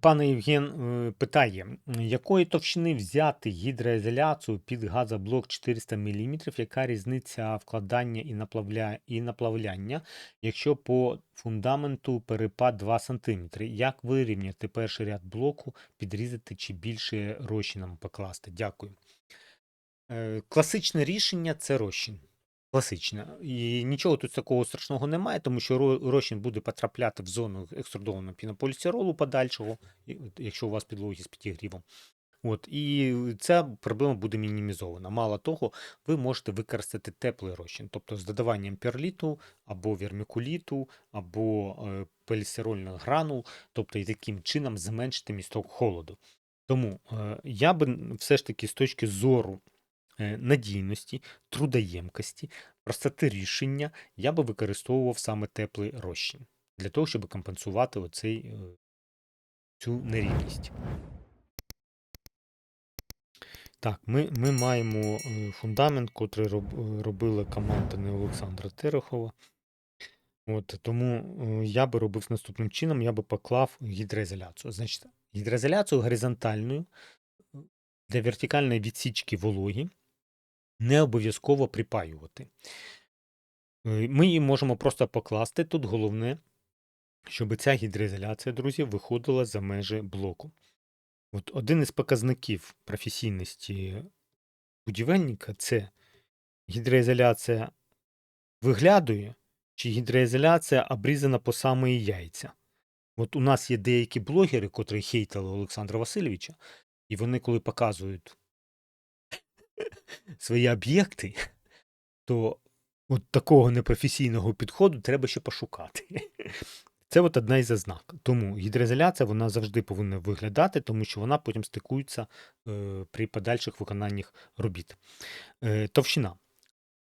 Пане Євген е, питає, якої товщини взяти гідроізоляцію під газоблок 400 мм, яка різниця вкладання і наплавля... і наплавляння, якщо по фундаменту перепад 2 см? Як вирівняти перший ряд блоку, підрізати чи більше розчином покласти? Дякую. Е, Класичне рішення це розчин. Класичне. І нічого тут такого страшного немає, тому що розчин буде потрапляти в зону екструдованого пінополістиролу подальшого, якщо у вас підлоги з підігрівом. От, і ця проблема буде мінімізована. Мало того, ви можете використати теплий розчин, тобто з додаванням перліту або вермікуліту, або е, полістирольних гранул, тобто і таким чином зменшити місток холоду. Тому е, я би все ж таки з точки зору надійності, трудоємкості, простоти рішення, я би використовував саме теплий розчин для того, щоб компенсувати оцей, е, цю нерівність. Так, ми, ми маємо е, фундамент, котрий роб, е, робила команда не Олександра Терехова. От, тому е, я би робив наступним чином: я би поклав гідроізоляцію. Значить, гідроізоляцію горизонтальною е, для вертикальної відсічки вологі не обов'язково припаювати. Е, Ми її можемо просто покласти. Тут головне, щоб ця гідроізоляція, друзі, виходила за межі блоку. От один із показників професійності будівельника це гідроізоляція виглядує, чи гідроізоляція обрізана по самої яйця. От у нас є деякі блогери, котрі хейтили Олександра Васильовича, і вони, коли показують свої об'єкти, то от такого непрофесійного підходу треба ще пошукати. Це от одна із ознак. Тому гідроізоляція вона завжди повинна виглядати, тому що вона потім стикується е, при подальших виконаннях робіт. Е, товщина.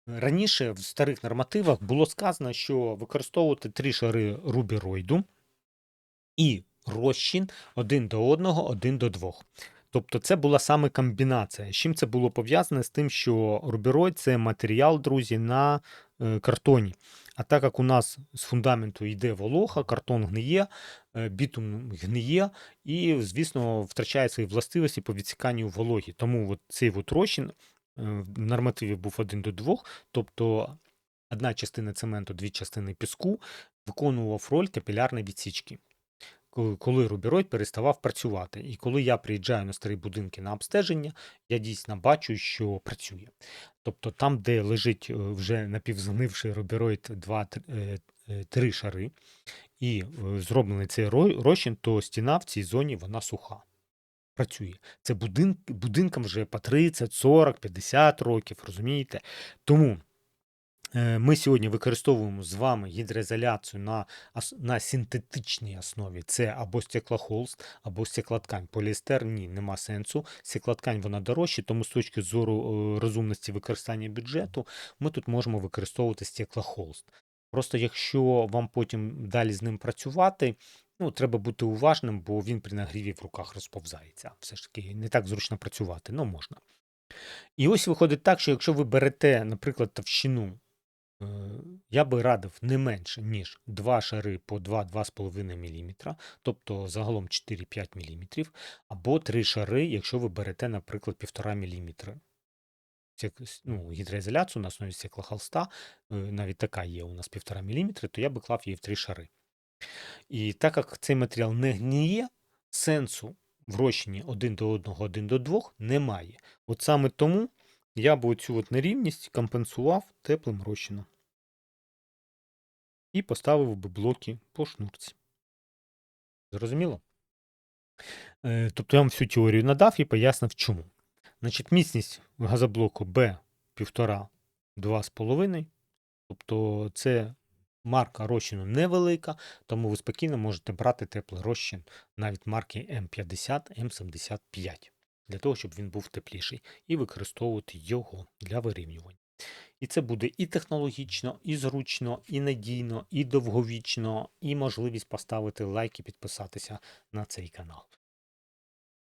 Раніше в старих нормативах було сказано, що використовувати три шари рубіроїду і розчин один до одного, один до двох. Тобто це була саме комбінація. З чим це було пов'язане з тим, що рубіроїд це матеріал, друзі, на е, картоні. А так як у нас з фундаменту йде волога, картон гниє, е, бітум гниє і, звісно, втрачає свої властивості по відсіканню вологі. Тому от цей от розчин е, в нормативі був один до двох, тобто одна частина цементу, дві частини піску виконував роль капілярної відсічки. Коли- рубіроїд переставав працювати. І коли я приїжджаю на старі будинки на обстеження, я дійсно бачу, що працює. Тобто там, де лежить е, вже напівзгнивший рубіроїд 2-3 шари, і е, зроблений цей розчин, то стіна в цій зоні вона суха. Працює. Це будин, будинкам вже по 30, 40, 50 років, розумієте? Тому е, ми сьогодні використовуємо з вами гідроізоляцію на, на синтетичній основі. Це або стеклохолст, або стеклоткань. Поліестер ні, нема сенсу. Стеклоткань вона дорожча, тому з точки зору е, розумності використання бюджету ми тут можемо використовувати стеклохолст. Просто якщо вам потім далі з ним працювати, ну, треба бути уважним, бо він при нагріві в руках розповзається. Все ж таки не так зручно працювати, ну можна. І ось виходить так, що якщо ви берете, наприклад, товщину, е, я би радив не менше, ніж 2 шари по 2-2,5 мм, тобто загалом 4-5 мм, або 3 шари, якщо ви берете, наприклад, 1,5 мм. Ну, гідроізоляцію на основі стеклохолста, е, навіть така є у нас 1,5 мм, то я би клав її в 3 шари. І так як цей матеріал не гніє, сенсу в розчині один до одного, один до двох немає. От саме тому я б оцю от нерівність компенсував теплим розчином. І поставив би блоки по шнурці. Зрозуміло? Е, Тобто я вам всю теорію надав і пояснив чому. Значить, міцність газоблоку B 1,5 2,5. Тобто це марка розчину невелика, тому ви спокійно можете брати теплий розчин навіть марки М50, М75 для того, щоб він був тепліший, і використовувати його для вирівнювання. І це буде і технологічно, і зручно, і надійно, і довговічно, і можливість поставити лайк і підписатися на цей канал.